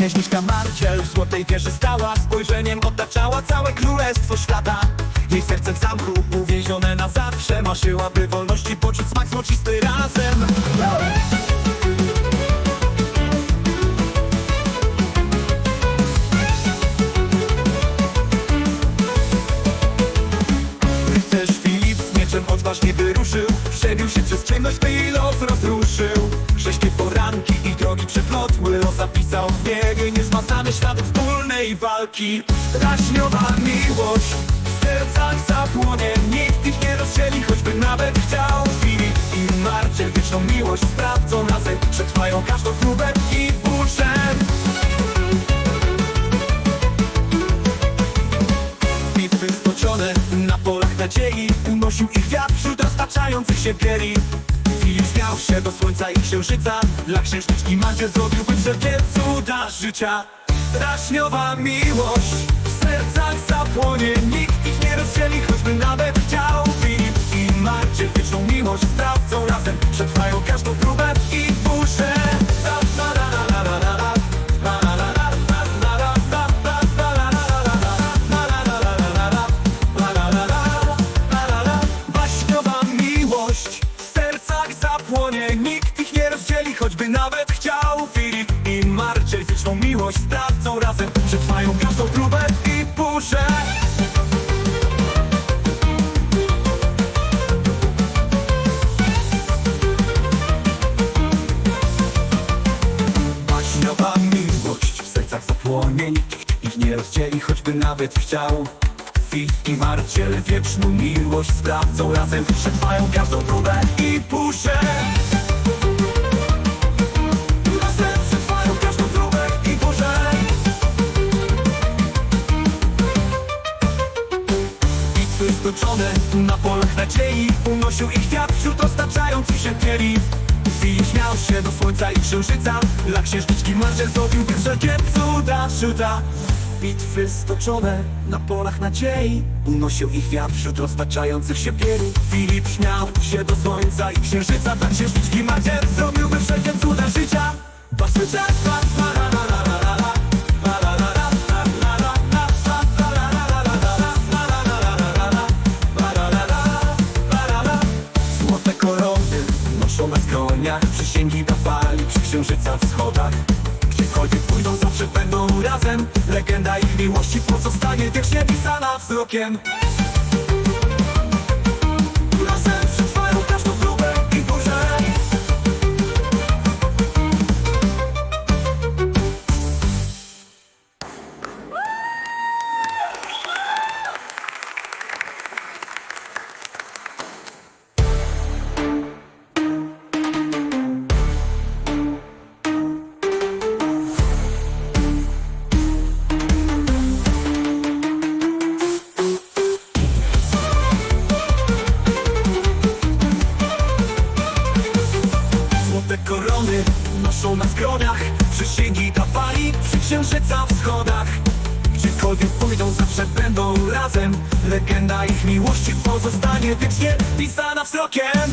Księżniczka Marciel w złotej wieży stała Spojrzeniem otaczała całe królestwo świata. Jej serce w zamku uwięzione na zawsze Marzyłaby wolności poczuć smak złocisty razem. Rycerz Filip z mieczem odważnie wyruszył Przebił się przez ciemność, by jej los rozruszył przeplotły Los zapisał w biegi niezmazane ślady wspólnej walki. Raśniowa miłość w sercach zapłonie Nikt ich nie rozdzieli, choćby nawet chciał Filip i Marcel wieczną miłość sprawdzą razem Przetrwają każdą próbę i burzę Bitwy stoczone na polach nadziei Unosił ich wiatr wśród roztaczających się Filip śmiał się do słońca i księżyca. Dla księżniczki Mandzie zrobiłby wszelkie cuda życia Raśniowa miłość. W sercach zapłonie Nikt ich nie rozdzieli, choćby nawet chciał i Marcie wieczną miłość sprawdzą nawet chciał. Filip i Marcel wieczną miłość sprawdzą razem. Przetrwają każdą próbę i burzę. Baśniowa miłość w sercach zapłonie Nikt ich nie rozdzieli, choćby nawet chciał. Fit i Marciel wieczną miłość sprawdzą razem. Przetrwają każdą próbę i puszę Bitwy stoczone na polach nadziei Unosił ich wiatr wśród roztaczających się pieli. Filip śmiał się do słońca i księżyca Dla księżniczki Marcie zrobiłby wszelkie cuda żyta Bitwy stoczone na polach nadziei Unosił ich wiatr wśród roztaczających się pieli. Filip śmiał się do słońca i księżyca Dla księżniczki Marcie zrobiłby wszelkie cuda życia. Basy czas, na skroniach Przysięgi dawali przy księżyca wschodach Gdziekolwiek pójdą zawsze będą razem. Legenda ich miłości pozostanie wiecznie pisana wzrokiem na skroniach Przysięgi dawali przy księżyca wschodach Gdziekolwiek pójdą zawsze będą razem. Legenda ich miłości pozostanie wiecznie pisana wzrokiem